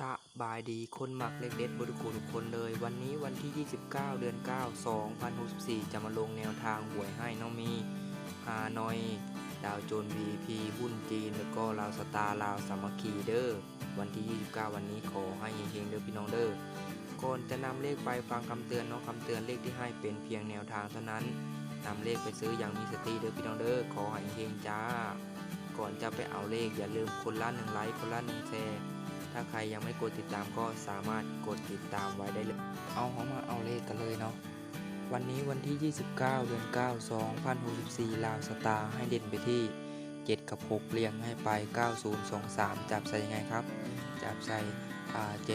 สบายดีคนหมักเล็กเด็ดบริคูทุกคนเลย วันนี้วันที่ 29 เดือน 9 2064 จะมาลงแนวทางหวยให้น้องมีฮานอย ดาวโจน VP หุ้นจีน แล้วก็ลาวสตาร์ลาวสามัคคีเดอร์ วันที่ 29 วันนี้ขอให้เฮงๆเด้อพี่น้องเด้อก่อนจะนำเลขไปฟังคำเตือนเนาะคำเตือนเลขที่ให้เป็นเพียงแนวทางเท่านั้นนำเลขไปซื้ออย่างมีสติเด้อพี่น้องเด้อขอให้เฮงจ้า ก่อนจะไปเอาเลขอย่าลืมคนละหนึ่งไลค์คนละหนึ่งแชร์ ถ้าใครยังไม่กดติดตามก็สามารถกดติดตามไว้ได้เลย เอาเขามาเอาเลขกันเลยเนาะ วันนี้วันที่ 29 เดือน 9 2064 ลาวสตาร์ให้เด่นไปที่ 7 กับ 6 เรียงให้ไป 9023 จับใส่ยังไงครับ จับใส่อ่า76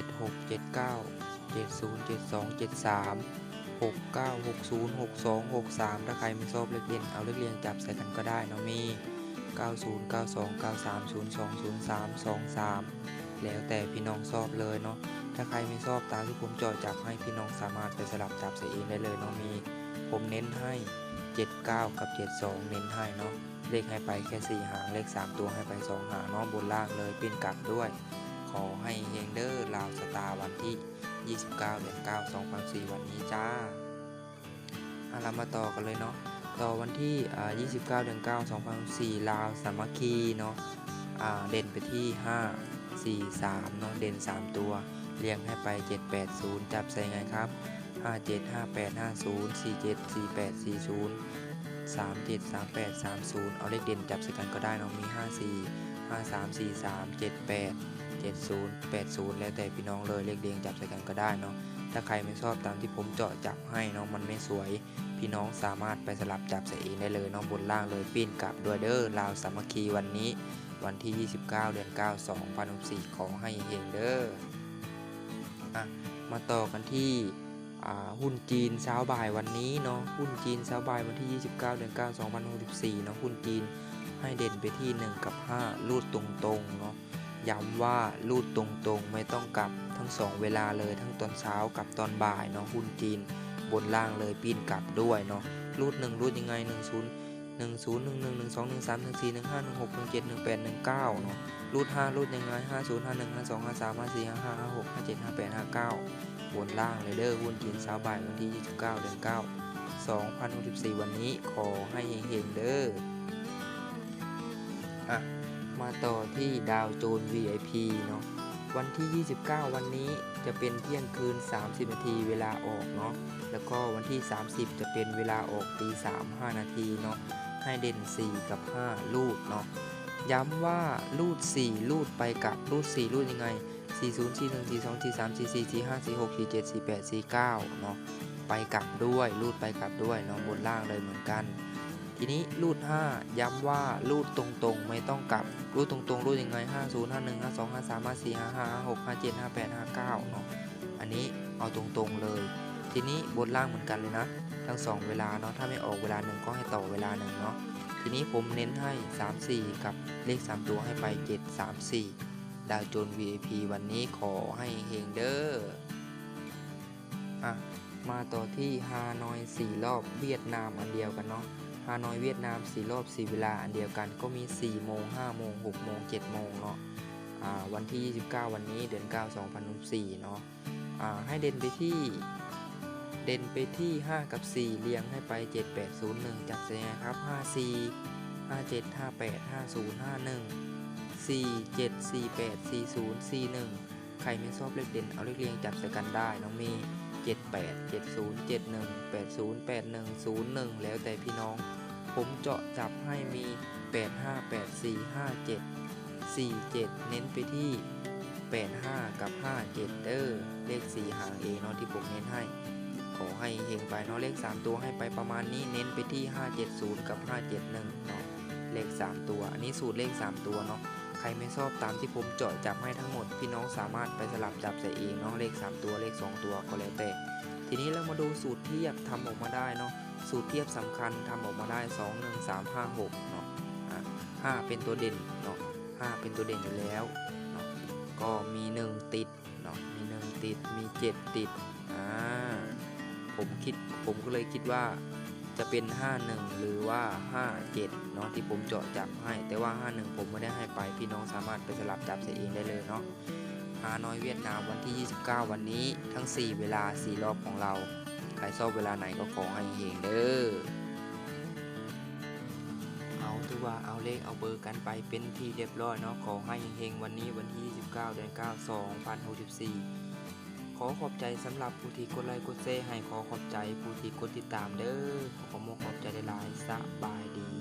79 70 72 73 69 60 62 63 ถ้าใครไม่ชอบเลขเด่นเอาเลขเรียงจับใส่กันก็ได้เนาะมี 90 92 93 02 03 23 แล้วแต่พี่น้องชอบเลยเนาะถ้าใครไม่ชอบตามที่ผมจอจับให้พี่น้องสามารถไปสลับจับใส่เองได้เลยเนาะมี ผมเน้นให้ 79 กับ 72 เน้นให้เนาะเลขให้ไปแค่ 4 หางเลข 3 ตัวให้ไป 2 หางเนาะบนล่างเลยปิ้นกลับด้วย ขอให้เฮงเดอร์ลาวสตาร์วันที่ 29เดือน9 2004 วันนี้จ้าอะเรามาต่อกันเลยเนาะต่อวันที่อ่า29 เดือน 9 2004 ลาวสามัคคีเนาะเด่นไปที่ 5 4 3เนาะเด่น 3 ตัว เรียงให้ไป 7 8 0 จับใส่ไงครับ 5 7 5 8 5 0 4 7 4 8 4 0 3 7 3 8 3 0 เอาเลขเด่นจับใส่กันก็ได้เนาะมี 5 4 5 3 4 3 7 8 7 0 8 0 แล้วแต่พี่น้องเลยเลขเรียงจับใส่กันก็ได้เนาะถ้าใครไม่ชอบตามที่ผมเจาะจับให้เนาะมันไม่สวย พี่น้องสามารถไปสลับจับใส่เองได้เลยเนาะบนล่างเลยปิ้นกลับด้วยเด้อลาวสามัคคีวันนี้ วันที่ 29 เดือน 9 2064ขอให้เฮงเด้ออะมาต่อกันที่หุ้นจีนเช้าบ่ายวันนี้เนาะหุ้นจีนเช้าบ่ายวันที่ 29 เดือน 9 2064เนาะหุ้นจีนให้เด่นไปที่ 1 กับ5รูดตรงๆเนาะย้ำว่ารูดตรงๆ ไม่ต้องกลับทั้ง 2 เวลาเลยทั้งตอนเช้ากับตอนบ่ายเนาะหุ้นจีนบนล่างเลยปีนกลับด้วยเนาะรูด1รูดยังไง 1 0 1 0 1 1 1 2 1 3 1 4 1 5 1 6 1 7 1 8 1 9เนาะรูด5รูดยังไง5 0 5 1 5 2 5 3 5 4 5 5 5 6 5 7 5 8 5 9บนล่างเลยเด้อหุ้นจีนเช้าบ่ายวันที่ 29 เดือน 9 2064 วันนี้ขอให้เฮงๆเด้ออะมาต่อที่ดาวโจน VIP เนาะวันที่ 29 วันนี้จะเป็นเที่ยงคืน 30 นาทีเวลาออกเนาะ แล้วก็วันที่ 30 จะเป็นเวลาออกตี3 5 นาทีเนาะให้เด่น 4 กับ 5 ลูดเนาะย้ำว่าลูด 4 ลูดไปกับลูด 4 ลูดยังไง 4 0 4 1 4 2 4 3 4 4 4 5 4 6 4 7 4 8 4 9เนาะไปกลับด้วยลูดไปกลับด้วยเนาะบนล่างเลยเหมือนกัน ทีนี้รูด 5 ย้ำว่ารูดตรงๆ ไม่ต้องกลับรูดตรงๆรูดยังไง 5 0 5 1 5 2 5 3 5 4 5 5 5 6 5 7 5 8 5 9เนาะอันนี้เอาตรงๆเลย ทีนี้บนล่างเหมือนกันเลยนะ ทั้ง 2 เวลาเนาะถ้าไม่ออกเวลาหนึ่งก็ให้ต่อเวลาหนึ่งเนาะทีนี้ผมเน้นให้ 3 4 กับเลข 3 ตัวให้ไป 7 3 4 ดาวโจน VIP วันนี้ขอให้เฮงเด้ออะมาต่อที่ฮานอย 4 รอบเวียดนามอันเดียวกันเนาะฮานอยเวียดนาม 4 รอบ 4 เวลาอันเดียวกันก็มี 4 โมง 5 โมง 6 โมง 7 โมงเนาะอ่าวันที่ 29 วันนี้เดือน 9 2004เนาะอ่าให้เด่นไปที่ เด่นไปที่ 5 กับ 4 เรียงให้ไป 7 8 0 1 จับใส่ไงครับ 5 4 5 7 5 8 5 0 5 1 4 7 4 8 4 0 4 1 ใครไม่ชอบเลขเด่นเอาเลขเรียงจับใส่กันได้น้องมี 78 70 71 80 81 01 แล้วแต่พี่น้อง ผมเจาะจับให้มี 85 84 57 47 เน้นไปที่ 85 กับ 57 เด้อเลข 4 หางเองเนาะที่ผมเน้นให้ อให้เฮงไปเนาะเลข 3 ตัวให้ไปประมาณนี้เน้นไปที่ 570 กับ 571เนาะเลข 3 ตัว อันนี้สูตรเลข 3 ตัวเนาะใครไม่ชอบตามที่ผมเจาะจับให้ทั้งหมดพี่น้องสามารถไปสลับจับใส่เองเนาะเลข 3 ตัวเลข 2 ตัวก็แล้วแต่ทีนี้เรามาดูสูตรเทียบทำออกมาได้เนาะสูตรเทียบสำคัญทำออกมาได้ 2 1 3 5 6เนาะอะ5เป็นตัวเด่นเนาะ5เป็นตัวเด่นอยู่แล้วเนาะก็มี 1 ติดเนาะมี 1 ติดมี 7 ติด ผมคิดผมก็เลยคิดว่าจะเป็น 51 หรือว่า 57 เนาะที่ผมเจาะจับให้ แต่ว่า 51 ผมไม่ได้ให้ไปพี่น้องสามารถไปสลับจับใส่เองได้เลยเนาะฮานอยเวียดนามวันที่ 29 วันนี้ทั้ง 4 เวลา 4 รอบของเราใครชอบเวลาไหนก็ขอให้เฮงเด้อเอาถือว่าเอาเลขเอาเบอร์กันไปเป็นที่เรียบร้อยเนาะขอให้เฮงวันนี้วันที่ 29 เดือน 9 2064 อขอบใจสำหรับผู้ที่กดไลค์กดแชร์ให้ขอขอบใจผู้ที่กดติดตามเด้อขอขอบคุณขอบใจหลายๆสบายดี